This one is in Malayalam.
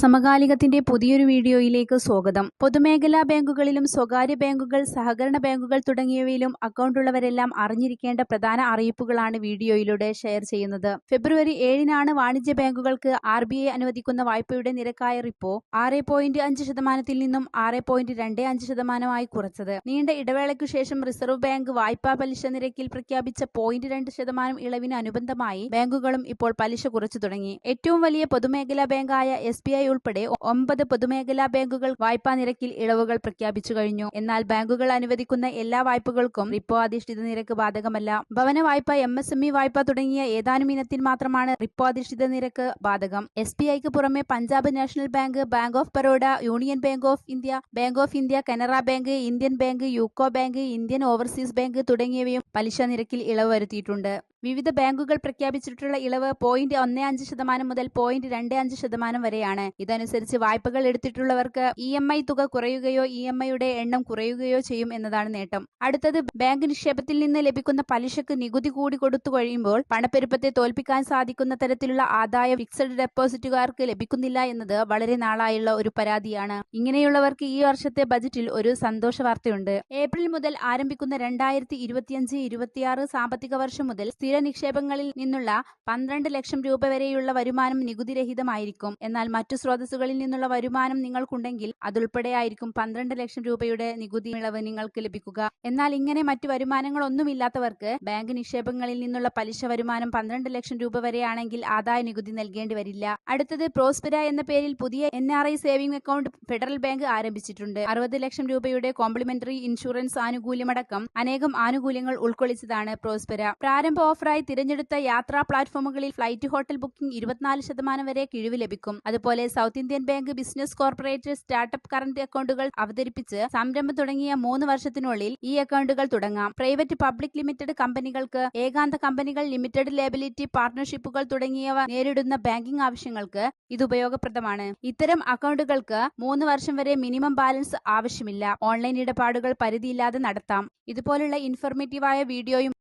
സമകാലികത്തിന്റെ പുതിയൊരു വീഡിയോയിലേക്ക് സ്വാഗതം. പൊതുമേഖലാ ബാങ്കുകളിലും സ്വകാര്യ ബാങ്കുകൾ സഹകരണ ബാങ്കുകൾ തുടങ്ങിയവയിലും അക്കൗണ്ടുള്ളവരെല്ലാം അറിഞ്ഞിരിക്കേണ്ട പ്രധാന അറിയിപ്പുകളാണ് വീഡിയോയിലൂടെ ഷെയർ ചെയ്യുന്നത്. ഫെബ്രുവരി ഏഴിനാണ് വാണിജ്യ ബാങ്കുകൾക്ക് ആർ ബി ഐ അനുവദിക്കുന്ന വായ്പയുടെ നിരക്കായ റിപ്പോ ആറ് പോയിന്റ് അഞ്ച് ശതമാനത്തിൽ നിന്നും ആറ് പോയിന്റ് രണ്ട് അഞ്ച് ശതമാനമായി കുറച്ചത്. നീണ്ട ഇടവേളയ്ക്കു ശേഷം റിസർവ് ബാങ്ക് വായ്പാ പലിശ നിരക്കിൽ പ്രഖ്യാപിച്ച പോയിന്റ് രണ്ട് ശതമാനം ഇളവിന് അനുബന്ധമായി ബാങ്കുകളും ഇപ്പോൾ പലിശ കുറച്ചു തുടങ്ങി. ഏറ്റവും വലിയ പൊതുമേഖലാ ബാങ്കായ എസ് ബി ഐ ഉൾപ്പെടെ ഒമ്പത് പൊതുമേഖലാ ബാങ്കുകൾ വായ്പാ നിരക്കിൽ ഇളവുകൾ പ്രഖ്യാപിച്ചു കഴിഞ്ഞു. എന്നാൽ ബാങ്കുകൾ അനുവദിക്കുന്ന എല്ലാ വായ്പകൾക്കും റിപ്പോ അധിഷ്ഠിത നിരക്ക് ബാധകമല്ല. ഭവന വായ്പ എം എസ് എം ഇ വായ്പ തുടങ്ങിയ ഏതാനും ഇനത്തിൽ മാത്രമാണ് റിപ്പോ അധിഷ്ഠിത നിരക്ക് ബാധകം. എസ് ബി ഐക്ക് പുറമെ Punjab national bank bank of Baroda union bank of India bank of India Canara bank Indian bank UCO bank Indian overseas bank തുടങ്ങിയവയും പലിശ നിരക്കിൽ ഇളവ് വരുത്തിയിട്ടുണ്ട്. വിവിധ ബാങ്കുകൾ പ്രഖ്യാപിച്ചിട്ടുള്ള ഇളവ് പോയിന്റ് ഒന്ന് അഞ്ച് ശതമാനം മുതൽ പോയിന്റ് രണ്ട് അഞ്ച് ശതമാനം വരെയാണ്. ഇതനുസരിച്ച് വായ്പകൾ എടുത്തിട്ടുള്ളവർക്ക് ഇ എം ഐ തുക കുറയുകയോ ഇ എം ഐയുടെ എണ്ണം കുറയുകയോ ചെയ്യും എന്നതാണ് നേട്ടം. അടുത്തത് ബാങ്ക് നിക്ഷേപത്തിൽ നിന്ന് ലഭിക്കുന്ന പലിശക്ക് നികുതി കൂടി കൊടുത്തു കഴിയുമ്പോൾ പണപ്പെരുപ്പത്തെ തോൽപ്പിക്കാൻ സാധിക്കുന്ന തരത്തിലുള്ള ആദായ ഫിക്സഡ് ഡെപ്പോസിറ്റുകാർക്ക് ലഭിക്കുന്നില്ല എന്നത് വളരെ നാളായുള്ള ഒരു പരാതിയാണ്. ഇങ്ങനെയുള്ളവർക്ക് ഈ വർഷത്തെ ബജറ്റിൽ ഒരു സന്തോഷ വാർത്തയുണ്ട്. ഏപ്രിൽ മുതൽ ആരംഭിക്കുന്ന രണ്ടായിരത്തി ഇരുപത്തിയഞ്ച് ഇരുപത്തിയാറ് സാമ്പത്തിക വർഷം മുതൽ സ്ഥിര നിക്ഷേപങ്ങളിൽ നിന്നുള്ള പന്ത്രണ്ട് ലക്ഷം രൂപ വരെയുള്ള വരുമാനം നികുതിരഹിതമായിരിക്കും. എന്നാൽ മറ്റു സ്രോതസ്സുകളിൽ നിന്നുള്ള വരുമാനം നിങ്ങൾക്കുണ്ടെങ്കിൽ അതുൾപ്പെടെയായിരിക്കും പന്ത്രണ്ട് ലക്ഷം രൂപയുടെ നികുതി ഇളവ് നിങ്ങൾക്ക് ലഭിക്കുക. എന്നാൽ ഇങ്ങനെ മറ്റു വരുമാനങ്ങളൊന്നുമില്ലാത്തവർക്ക് ബാങ്ക് നിക്ഷേപങ്ങളിൽ നിന്നുള്ള പലിശ വരുമാനം പന്ത്രണ്ട് ലക്ഷം രൂപ വരെയാണെങ്കിൽ ആദായ നികുതി നൽകേണ്ടി വരില്ല. അടുത്തത് പ്രോസ്പെര എന്ന പേരിൽ പുതിയ N R I saving account federal bank ആരംഭിച്ചിട്ടുണ്ട്. അറുപത് ലക്ഷം രൂപയുടെ കോംപ്ലിമെന്ററി ഇൻഷുറൻസ് ആനുകൂല്യമടക്കം അനേകം ആനുകൂല്യങ്ങൾ ഉൾക്കൊള്ളിച്ചതാണ് പ്രോസ്പെര. പ്രാരംഭ ഓഫറായി തിരഞ്ഞെടുത്ത യാത്രാ പ്ലാറ്റ്ഫോമുകളിൽ ഫ്ലൈറ്റ് ഹോട്ടൽ ബുക്കിംഗ് ഇരുപത്തിനാല് ശതമാനം വരെ കിഴിവ് ലഭിക്കും. അതുപോലെ south Indian bank business corporate startup current അക്കൗണ്ടുകൾ അവതരിപ്പിച്ച് സംരംഭം തുടങ്ങിയ മൂന്ന് വർഷത്തിനുള്ളിൽ ഈ അക്കൗണ്ടുകൾ തുടങ്ങാം. പ്രൈവറ്റ് പബ്ലിക് ലിമിറ്റഡ് കമ്പനികൾക്ക് ഏകാന്ത കമ്പനികൾ ലിമിറ്റഡ് ലേബിലിറ്റി പാർട്ണർഷിപ്പുകൾ തുടങ്ങിയവ നേരിടുന്ന ബാങ്കിംഗ് ആവശ്യങ്ങൾക്ക് ഇത് ഉപയോഗപ്രദമാണ്. ഇത്തരം അക്കൗണ്ടുകൾക്ക് മൂന്ന് വർഷം വരെ മിനിമം ബാലൻസ് ആവശ്യമില്ല. ഓൺലൈൻ ഇടപാടുകൾ പരിധിയില്ലാതെ നടത്താം. ഇതുപോലുള്ള ഇൻഫോർമേറ്റീവായ വീഡിയോയും